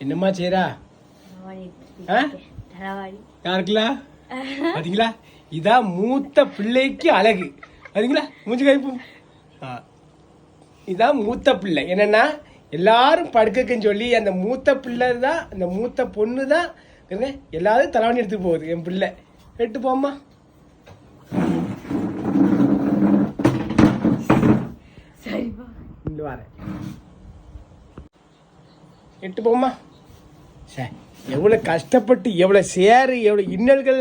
என்னம்மா செய்றா? ஆ? யாருக்குலா? பாத்தீங்களா? இதான் மூத்த பிள்ளைக்கு அழகு. பாத்தீங்களா? மூஞ்சி கைப்பு ஆ. இதான் மூத்த பிள்ளை. என்னன்னா எல்லாரும் படுக்கக்குன்னு சொல்லி அந்த மூத்த பிள்ளை தான் அந்த மூத்த பொண்ணு தான் எல்லாரும் தலைவணி எடுத்து போகுது என் பிள்ளை. எட்டு போம்மா. இங்க வரேன். எட்டு போம்மா. சார் எவ்வளோ கஷ்டப்பட்டு எவ்வளோ சேரு எவ்வளோ இன்னல்கள்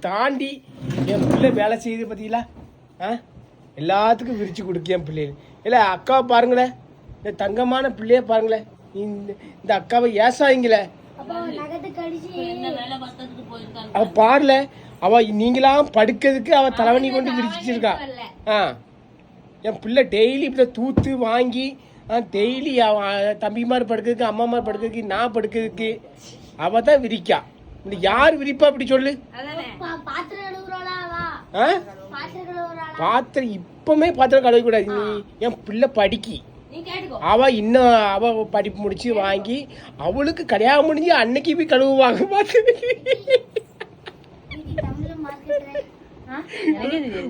தாண்டி என் பிள்ளை வேலை செய்யுது பார்த்தீங்களா ஆ? எல்லாத்துக்கும் விரிச்சு கொடுக்க என் பிள்ளைகள் இல்லை அக்காவை பாருங்களேன். இந்த தங்கமான பிள்ளைய பாருங்களேன். இந்த இந்த அக்காவை ஏசாயிங்களே. அவ பாருல அவ நீங்களாம் படுக்கிறதுக்கு அவ தலைவணி கொண்டு விரிச்சிருக்கா. ஆ. என் பிள்ளை டெய்லி இப்படி தூத்து வாங்கி டெய்லி தம்பிமார் படுக்கிறதுக்கு அம்மாமார் படுக்கிறதுக்கு நான் படுக்கிறதுக்கு அவ தான் விரிக்கா. இந்த யார் விரிப்பா அப்படி சொல்லு? ஆ? பாத்திரம் இப்பவுமே பாத்திரம் கழுவ கூடாது நீ என் பிள்ளை படிக்கி. அவ இன்னும் அவ படிப்பு முடிச்சு வாங்கி அவளுக்கு கல்யாணம் முடிஞ்சு அன்னைக்கு போய் கழுவுவாங்க பார்த்து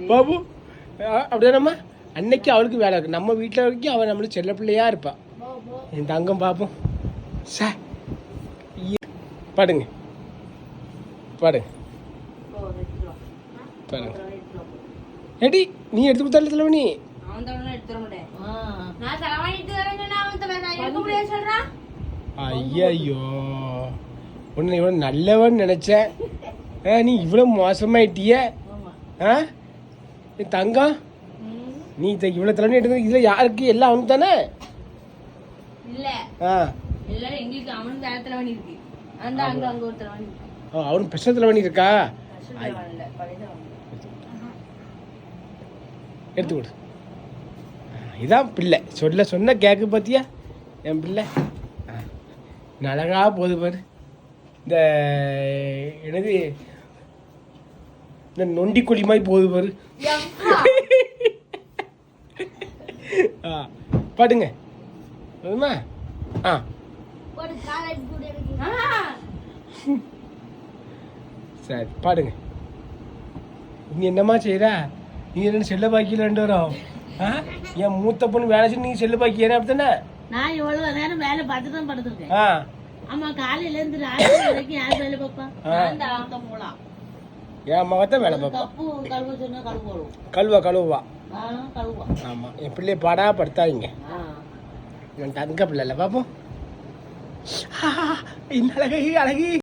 பாபு அப்படிதானம்மா? அன்னைக்கு அவளுக்கு வேலை இருக்கு. நம்ம வீட்டில் வரைக்கும் அவள் நம்மளுக்கு செல்ல பிள்ளையா இருப்பா. என் தங்கம் பார்ப்போம் சே பாடுங்க. பாடுங்க. பாடுங்க ஏடி நீ எடுத்து கொடுத்தால தலைவனி? ஐயோ உன்னை இவ்வளோ நல்லவன் நினைச்சேன். ஆ, நீ இவ்வளோ மோசமாயிட்டிய. ஆ? தங்கம்? நீ இத இவ்வளோ தலைவனி எடுத்து இதில் யாருக்கு? எல்லாம் அவனுக்கு தானே? இல்ல. ஆ. எல்லாரும் எங்களுக்கு அவன் வேற தலைவணி இருக்கு. அந்த அங்க அங்க ஒரு தலைவணி இருக்கு ஓ, அவனுக்கு இருக்கா? அசல் தலைவணி தலைவணி எடுத்து ஆ, இதான் பிள்ளை. சொல்ல சொன்ன கேக்கு பார்த்தியா என் பிள்ளை? ஆ, அழகா போகுது பாரு. இந்த என்னது? இந்த நொண்டி கொடி மாதிரி போகுது பாரு. ஆ பாடுங்க. போதுமா ஆ. சரி பாடுங்க. நீ என்னம்மா செய்யற நீ என்ன செல்ல பாக்கியில் ரெண்டு வரும் ஆ? என் மூத்த பொண்ணு வேலை செஞ்சு நீ செல்ல பாக்கியற அப்படித்தானே? நான் எவ்வளவு நேரம் வேலை பார்த்து தான் படுத்திருக்கேன். ஆ. ஆமா காலையில இருந்து ராத்திரி வரைக்கும் யார் வேலை பார்ப்பா? தான் போலாம். என் மகத்தான் வேலை பார்ப்பா. கழுவ சொன்னா கழுவோம் கழுவா கழுவா நானும் கழுவா. ஆமாம் என் பிள்ளைய பாடா படுத்தாதீங்க. என் தங்க பிள்ளை இல்லை. பார்ப்போம் இன்ன அழகு அழகு.